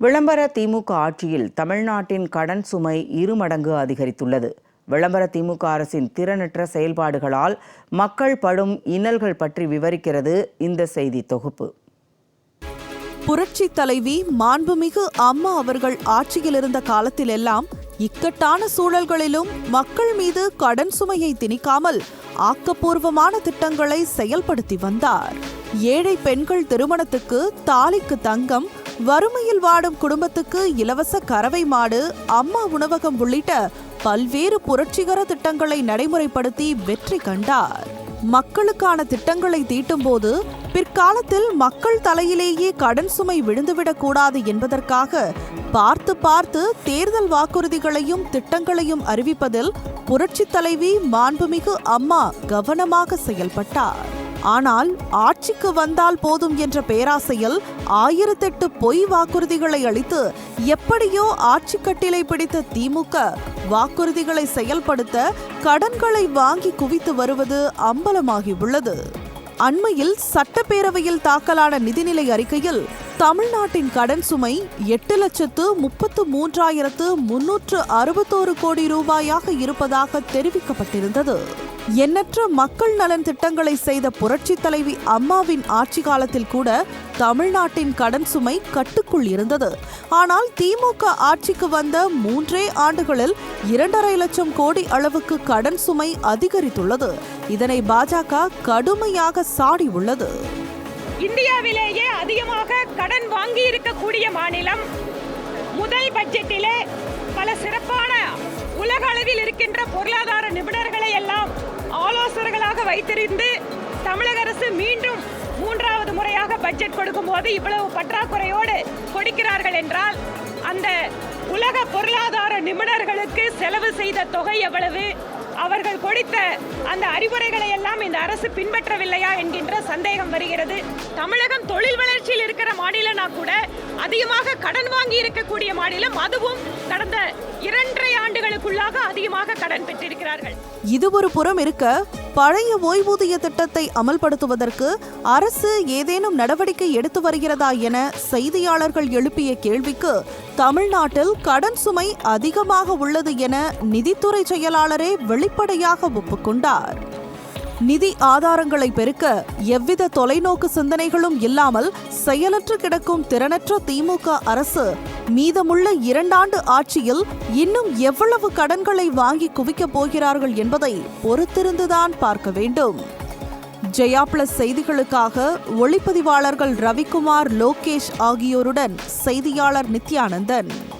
விளம்பர திமுக ஆட்சியில் தமிழ்நாட்டின் கடன் சுமை இருமடங்கு அதிகரித்துள்ளது. விளம்பர திமுக அரசின் திறனற்ற செயல்பாடுகளால் மக்கள் படும் இன்னல்கள் பற்றி விவரிக்கிறது இந்த செய்தி தொகுப்பு. புரட்சி தலைவி மாண்புமிகு அம்மா அவர்கள் ஆட்சியில் இருந்த காலத்திலெல்லாம் இக்கட்டான சூழல்களிலும் மக்கள் மீது கடன் சுமையை திணிக்காமல் ஆக்கப்பூர்வமான திட்டங்களை செயல்படுத்தி வந்தார். ஏழை பெண்கள் திருமணத்துக்கு தாலிக்கு தங்கம் வறுமையில் வாடும் குடும்பத்துக்கு இலவச கறவை மாடு அம்மா உணவகம் உள்ளிட்ட பல்வேறு புரட்சிகர திட்டங்களை நடைமுறைப்படுத்தி வெற்றி கண்டார். மக்களுக்கான திட்டங்களை தீட்டும்போது பிற்காலத்தில் மக்கள் தலையிலேயே கடன் சுமை விழுந்துவிடக் கூடாது என்பதற்காக பார்த்து பார்த்து தேர்தல் வாக்குறுதிகளையும் திட்டங்களையும் அறிவிப்பதில் புரட்சி தலைவி மாண்புமிகு அம்மா கவனமாக செயல்பட்டார். ஆனால் ஆட்சிக்கு வந்தால் போதும் என்ற பேராசையில் ஆயிரத்தெட்டு பொய் வாக்குறுதிகளை அளித்து எப்படியோ ஆட்சி கட்டிலை பிடித்த திமுக வாக்குறுதிகளை செயல்படுத்த கடன்களை வாங்கி குவித்து வருவது அம்பலமாகி உள்ளது அண்மையில் சட்டப்பேரவையில் தாக்கலான நிதிநிலை அறிக்கையில் தமிழ்நாட்டின் கடன் சுமை எட்டு லட்சத்து முப்பத்து மூன்றாயிரத்து முன்னூற்று அறுபத்தோரு கோடி ரூபாயாக இருப்பதாக தெரிவிக்கப்பட்டிருந்தது. எண்ணற்ற மக்கள் நலன் திட்டங்களை செய்த புரட்சி தலைவி அம்மாவின் ஆட்சி காலத்தில் கூட தமிழ்நாட்டின் கடன் சுமை கட்டுக்குள் இருந்தது. ஆனால் திமுக ஆட்சிக்கு வந்த மூன்றே ஆண்டுகளில் இரண்டரை லட்சம் கோடி அளவுக்கு கடன் சுமை அதிகரித்துள்ளது. இதனை பாஜக கடுமையாக சாடி உள்ளது. இந்தியாவிலேயே அதிகமாக கடன் வாங்கி இருக்கக்கூடிய மாநிலம் முதல் பட்ஜெட்டிலே பல சிறப்பான உலக அளவில் இருக்கின்ற பொருளாதார நிபுணர்களை ஆலோசகர்களாக வைத்திருந்து தமிழக அரசு மீண்டும் மூன்றாவது முறையாக பட்ஜெட் கொடுக்கும்போது இவ்வளவு பற்றாக்குறையோடு கொடுக்கிறார்கள் என்றால் அந்த உலக பொருளாதார நிபுணர்களுக்கு செலவு செய்த தொகை எவ்வளவு? அவர்கள் கொடுத்த அந்த அறிவுரைகளை எல்லாம் இந்த அரசு பின்பற்றவில்லையா என்கின்ற சந்தேகம் வருகிறது. தமிழகம் தொழில் வளர்ச்சியில் இருக்கிற மாநிலம்னா கூட அதிகமாக கடன் வாங்கி இருக்கக்கூடிய மாநிலம் அதுவும் கடந்த இரண்டு ஆண்டுகளுக்குள்ளாக அதிகமாக கடன் பெற்றிருக்கிறார்கள். இது ஒரு புறம் இருக்க பழைய ஓய்வூதிய திட்டத்தை அமல்படுத்துவதற்கு அரசு ஏதேனும் நடவடிக்கை எடுத்து வருகிறதா என செய்தியாளர்கள் எழுப்பிய கேள்விக்கு தமிழ்நாட்டில் கடன் சுமை அதிகமாக உள்ளது என நிதித்துறை செயலாளரே வெளிப்படையாக ஒப்புக்கொண்டார். நிதி ஆதாரங்களை பெருக்க எவ்வித தொலைநோக்கு சிந்தனைகளும் இல்லாமல் செயலற்று கிடக்கும் திறனற்ற திமுக அரசு மீதமுள்ள இரண்டாண்டு ஆட்சியில் இன்னும் எவ்வளவு கடன்களை வாங்கி குவிக்கப் போகிறார்கள் என்பதை பொறுத்திருந்துதான் பார்க்க வேண்டும். ஜெயா பிளஸ் செய்திகளுக்காக ஒளிப்பதிவாளர்கள் ரவிக்குமார் லோகேஷ் ஆகியோருடன் செய்தியாளர் நித்யானந்தன்.